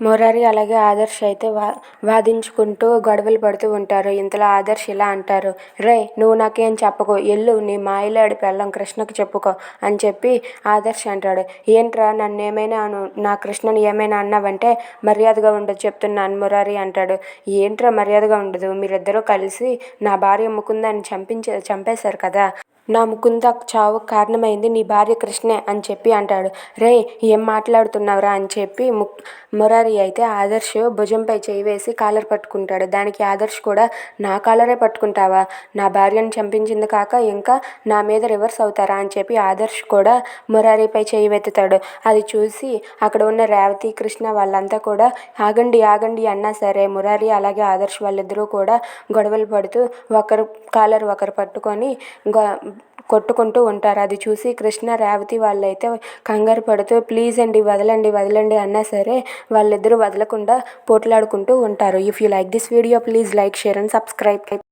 మురారి అలాగే ఆదర్శ్ అయితే వా వాదించుకుంటూ గొడవలు పడుతూ ఉంటారు. ఇంతలో ఆదర్శ్ ఇలా అంటారు రే నువ్వు నాకేం చెప్పకు ఎల్లు నీ మాయలాడి పెళ్ళం కృష్ణకు చెప్పుకో అని చెప్పి ఆదర్శ్ అంటాడు. ఏంట్రా నన్ను ఏమైనా అను నా కృష్ణని ఏమైనా అన్నావంటే మర్యాదగా ఉండదు చెప్తున్నాను మురారి అంటాడు. ఏంట్రా మర్యాదగా ఉండదు మీరిద్దరూ కలిసి నా భార్య ముకుందాన్ని చంపించే చంపేశారు కదా? నా ముకుంద చావుకు కారణమైంది నీ భార్య కృష్ణే అని చెప్పి అంటాడు. రే ఏం మాట్లాడుతున్నావురా అని చెప్పి ముక్ మురారి అయితే ఆదర్శ్ భుజంపై చేయి వేసి కాలర్ పట్టుకుంటాడు. దానికి ఆదర్శ్ కూడా నా కాలరే పట్టుకుంటావా? నా భార్యను చంపించింది కాక ఇంకా నా మీద రివర్స్ అవుతారా అని చెప్పి ఆదర్శ్ కూడా మురారిపై చేయి వెతుతాడు అది చూసి అక్కడ ఉన్న రేవతి కృష్ణ వాళ్ళంతా కూడా ఆగండి ఆగండి అన్నా సరే మురారి అలాగే ఆదర్శ్ వాళ్ళిద్దరూ కూడా గొడవలు పడుతూ ఒకరు కాలర్ ఒకరు పట్టుకొని గొ కొట్టుకుంటూ ఉంటారు. అది చూసి కృష్ణ రేవతి వాళ్ళైతే కంగారు పడుతూ ప్లీజ్ అండి వదలండి వదలండి అన్నా సరే వాళ్ళిద్దరూ వదలకుండా పోట్లాడుకుంటూ ఉంటారు. If you like this video please like share and subscribe